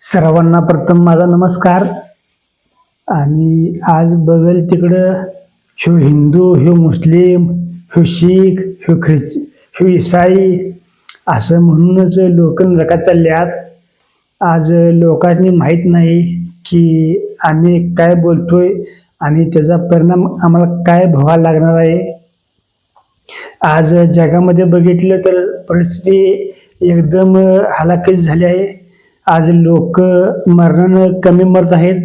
सर्वांना प्रथम माझा नमस्कार. आणि आज बघल तिकडं ह्यो हिंदू ह्यो मुस्लिम ह्यो शीख ह्यो ख्रिच ह्यो इसाई असं म्हणूनच लोक नरकात चालल्यात. आज लोकांनी माहीत नाही की आम्ही काय बोलतोय आणि त्याचा परिणाम आम्हाला काय भोगायला लागणार आहे. आज जगामध्ये बघितलं तर परिस्थिती एकदम हलाखीच झाली आहे. आज लोक मरणानं कमी मरत आहेत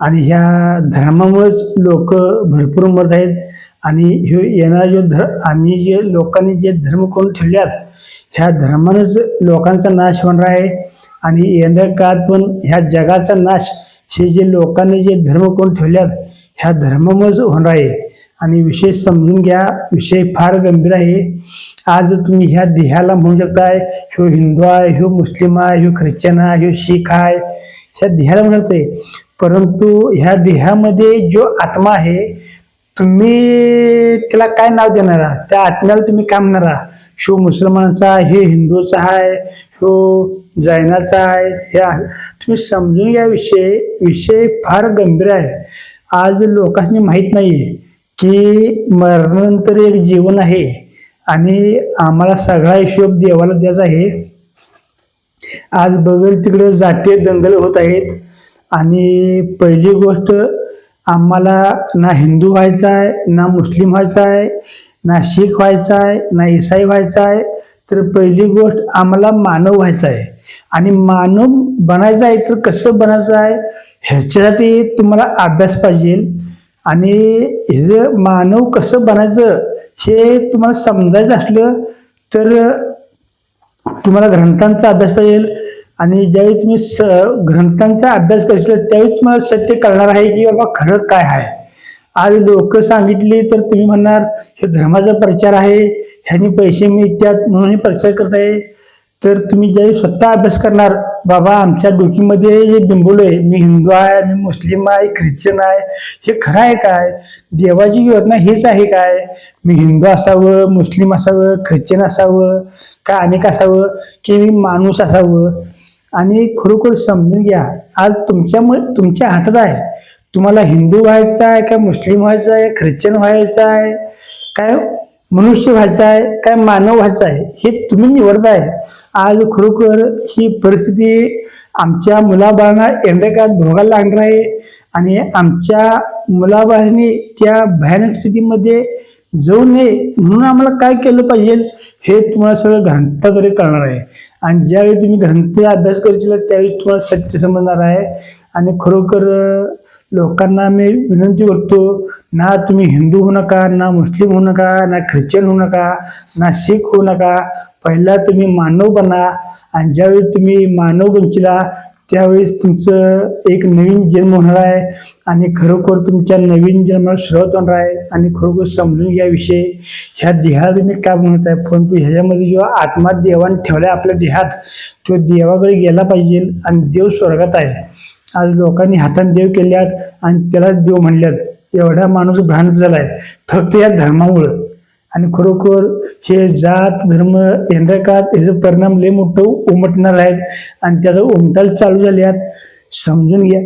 आणि ह्या धर्मामुळेच लोक भरपूर मरत आहेत. आणि ह्यो येणारा जो धर्म आम्ही जे लोकांनी जे धर्म करून ठेवल्यात ह्या धर्मानंच लोकांचा नाश होणार आहे. आणि येणाऱ्या काळात पण ह्या जगाचा नाश हे जे लोकांनी जे धर्म करून ठेवल्यात ह्या धर्मामुळेच होणार आहे. आणि विषय समजून घ्या. विषय फार गंभीर आहे. आज तुम्ही ह्या देहाला म्हणू शकताय ह्यो हिंदू आहे ह्यो मुस्लिम आहे ह्यो ख्रिश्चन आहे ह्यो शीख आहे. ह्या देहाला म्हणू शकतोय परंतु ह्या देहामध्ये जो आत्मा आहे तुम्ही त्याला काय नाव देणार? आहात? त्या आत्म्याला तुम्ही काय म्हणणार आहात? ह्यो मुसलमानाचा हे हिंदूचा आहे ह्यो जैनाचा आहे. हे तुम्ही समजून घ्या विषय. विषय फार गंभीर आहे. आज लोकांनी माहीत नाही आहे की मरणानंतर एक जीवन आहे आणि आम्हाला सगळा हिशोब देवाला द्यायचा आहे. आज बघल तिकडे जातीय दंगल होत आहेत. आणि पहिली गोष्ट आम्हाला ना हिंदू व्हायचा आहे ना मुस्लिम व्हायचा आहे ना शीख व्हायचा आहे ना इसाई व्हायचा आहे. तर पहिली गोष्ट आम्हाला मानव व्हायचा आहे. आणि मानव बनायचं आहे तर कसं बनायचं आहे? ह्याच्यासाठी तुम्हाला अभ्यास पाहिजे. आणि हे जे मानव कसं बनायचं हे तुम्हाला समजायचं असलं तर तुम्हाला ग्रंथांचा अभ्यास पाहिजे आणि ज्यावेळी तुम्ही स ग्रंथांचा अभ्यास करशील त्यावेळी तुम्हाला सत्य कळणार आहे की बाबा खरं काय आहे. आज लोक सांगितली तर तुम्ही म्हणणार हे धर्माचा प्रचार आहे ह्यानी पैसे मिळतात म्हणून हे प्रचार करत आहे. तर तुम्ही ज्यावेळी स्वतः अभ्यास करणार बाबा आमच्या डोकीमध्ये जे आहे. मी हिंदू आहे मी मुस्लिम आहे ख्रिश्चन आहे. हे खरं आहे काय? देवाची योजना हेच आहे काय? मी हिंदू असावं मुस्लिम असावं ख्रिश्चन असावं का अनेक असावं की मी माणूस असावं? आणि खरोखर समजून घ्या आज तुमच्या तुमच्या हातात आहे. तुम्हाला हिंदू व्हायचं आहे का मुस्लिम व्हायचं आहे ख्रिश्चन व्हायचं आहे? काय मनुष्य व्हायचं आहे काय मानव व्हायचं आहे हे तुम्ही निवडताय. आज खरोखर ही परिस्थिती आमच्या मुलाबाळांना एंडकात भोगायला लागणार आहे आणि आमच्या मुलाबाळांनी त्या भयानक स्थितीमध्ये जाऊ नये म्हणून आम्हाला काय केलं पाहिजे हे तुम्हाला सगळं ग्रंथाद्वारे करणार आहे. आणि ज्यावेळी तुम्ही ग्रंथ अभ्यास करशील त्यावेळी तुम्हाला सत्य समजणार आहे. आणि खरोखर लोकांना मी विनंती करतो ना तुम्ही हिंदू होऊ नका ना मुस्लिम होऊ नका ना ख्रिश्चन होऊ नका ना शीख होऊ नका. पहिला तुम्ही मानव बना आणि ज्यावेळी तुम्ही मानव बनचिला त्यावेळेस तुमचं एक नवीन जन्म होणार आहे आणि खरोखर तुमच्या नवीन जन्माला सुरुवात होणार आहे आणि खरोखर समजून घ्या विषय. ह्या देहाला तुम्ही काय म्हणत आहे? परंतु ह्याच्यामध्ये जो आत्मा देवाने ठेवला आहे आपल्या देहात तो देवाकडे गेला पाहिजे आणि देव स्वर्गात आहे. आज लोकांनी हाताने देव केल्यात आणि त्यालाच देव म्हणल्यात. एवढा माणूस भ्रांत झालाय. फक्त या धर्मामुळं. आणि खरोखर हे जात धर्म यंदकात काळात याचे परिणाम लय मोठं उमटणार आहेत. आणि त्याचा उमटायला चालू झाले आहेत समजून घ्या.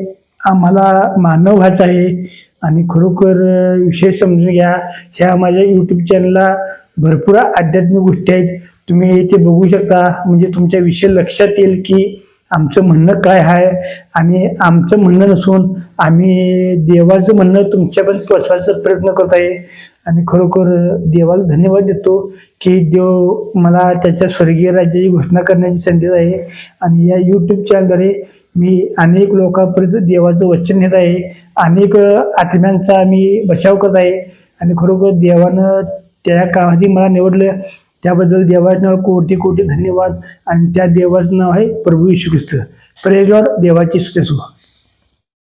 आम्हाला मानव व्हायचं आहे. आणि खरोखर विषय समजून घ्या. ह्या माझ्या यूट्यूब चॅनलला भरपूर आध्यात्मिक गोष्टी आहेत. तुम्ही ते बघू शकता. म्हणजे तुमच्या विषय लक्षात येईल की आमचं म्हणणं काय आहे आणि आमचं म्हणणं नसून आम्ही देवाचं म्हणणं तुमच्यापर्यंत पोचवायचा प्रयत्न करत आहे आणि खरोखर देवाला धन्यवाद देतो की देव मला त्याच्या स्वर्गीय राज्याची घोषणा करण्याची संधी आहे. आणि या यूट्यूब चॅनलद्वारे मी अनेक लोकांपर्यंत देवाचं वचन नेत आहे. अनेक आत्म्यांचा मी बचाव करत आहे. आणि खरोखर देवानं त्या काळामध्ये मला निवडलं. त्याबद्दल देवाच्या नाव कोटी कोटी धन्यवाद. आणि त्या देवाचं नाव आहे प्रभू येशू ख्रिस्त. प्रेज देवाची स्तुती